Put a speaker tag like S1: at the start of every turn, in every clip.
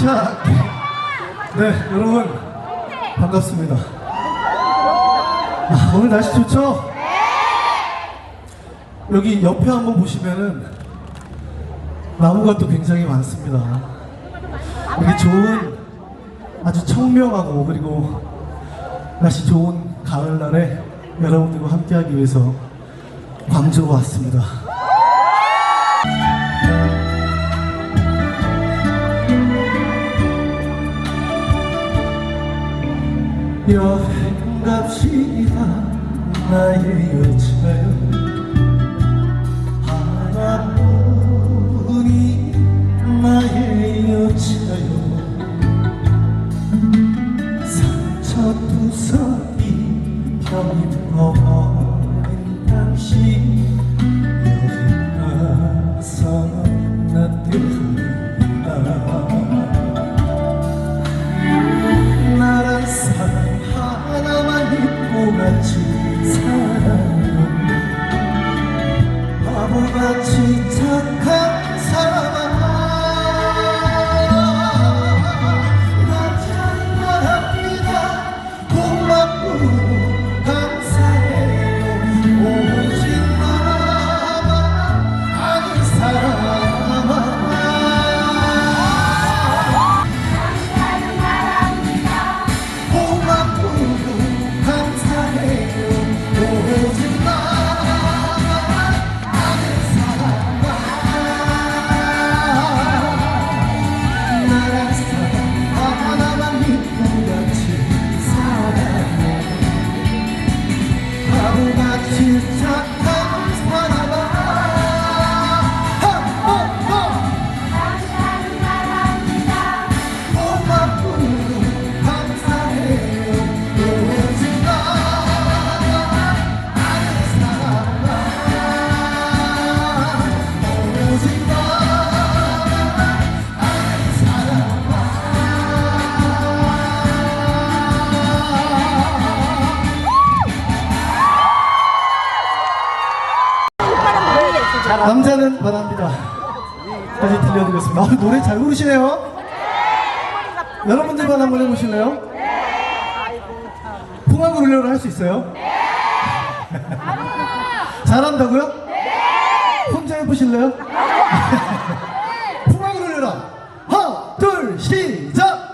S1: 침착해 네 여러분 반갑습니다. 아, 오늘 날씨 좋죠? 여기 옆에 한번 보시면은 나무가 또 굉장히 많습니다. 이렇게 좋은 아주 청명하고 그리고 날씨 좋은 가을날에 여러분들과 함께하기 위해서 광주로 왔습니다 여행 갑시다 나의 여자여 남자는 바랍니다. 다시 들려드리겠습니다. 아, 노래 잘 부르시네요. 여러분들만 한번 해보실래요? 풍악을 울려를 할 수 있어요? 잘한다고요? 혼자 해보실래요? 풍악을 울려라. 하나, 둘, 시작!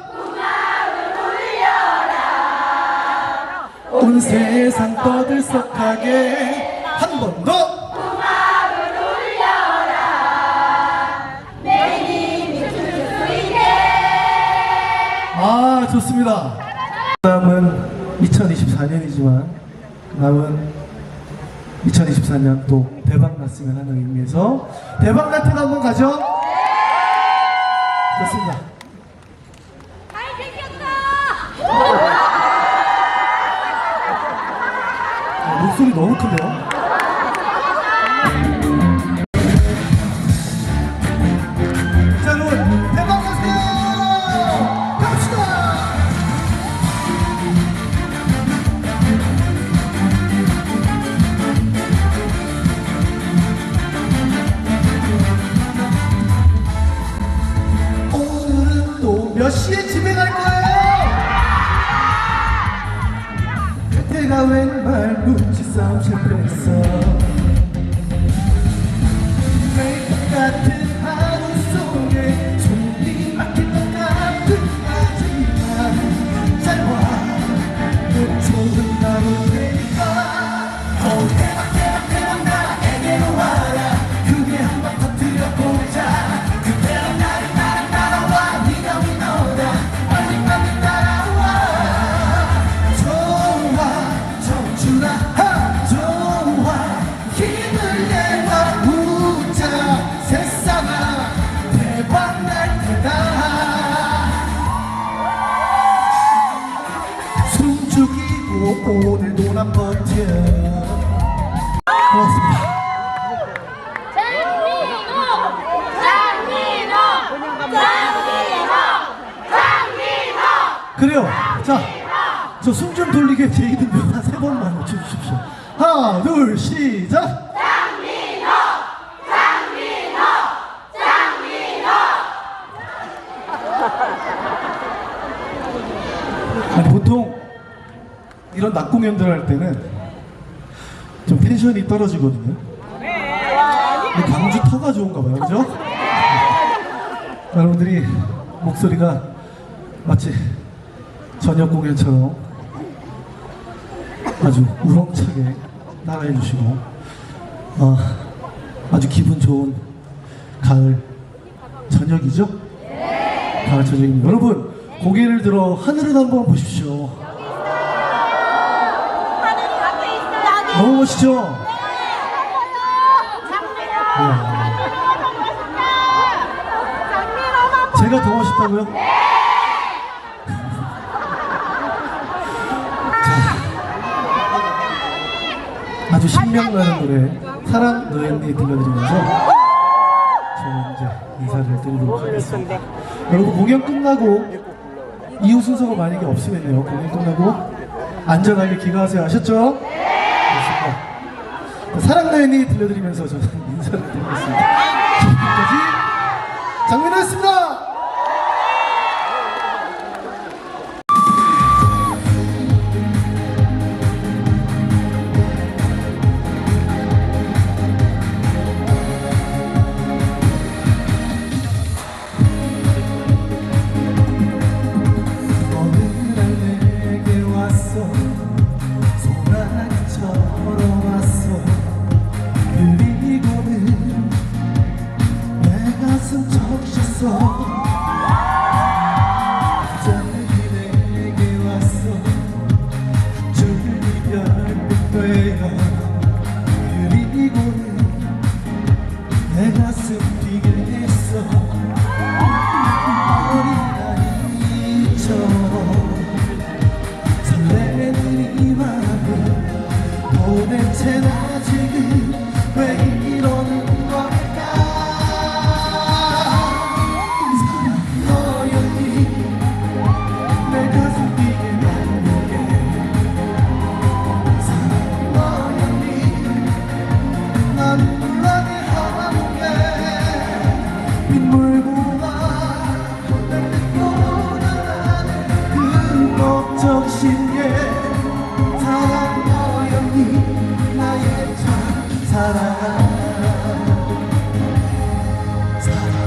S1: 온 세상 떠들썩하게 한 번 더! 아 좋습니다. 다음은 2024년이지만 다음은 2024년 또 대박 났으면 하는 의미에서 대박 날때 한번 가죠. 좋습니다. 아, 목소리 너무 큰데요? 웬말 눈치 싸움 실패했어. 같은 오늘도 난 버텨 고맙습니다
S2: 장민호! 장민호! 장민호! 장민호!
S1: 그래요 자저 숨 좀 돌리게 제 이름 한세 번만 외쳐주십시오 하나 둘 시작
S2: 장민호! 장민호! 장민호!
S1: 낮 공연들 할 때는 좀 텐션이 떨어지거든요. 근데 광주 터가 좋은가 봐요, 그죠? 여러분들이 목소리가 마치 저녁 공연처럼 아주 우렁차게 따라해 주시고 어, 아주 기분 좋은 가을 저녁이죠? 가을 저녁입니다. 여러분 고개를 들어 하늘을 한번 보십시오. 너무 멋있죠? 제가 더 멋있다고요? 자, 아주 신명나는 노래 사랑 너였니 들려드리면서 저는 이제 인사를 드리도록 하겠습니다. 여러분 공연 끝나고 이후 순서가 만약에 없으면요 공연 끝나고 안전하게 귀가하세요 아셨죠? 알겠습니다. 사랑 너였니 들려드리면서 저는 인사를 드리겠습니다. 지금까지 장민호였습니다. 도대 사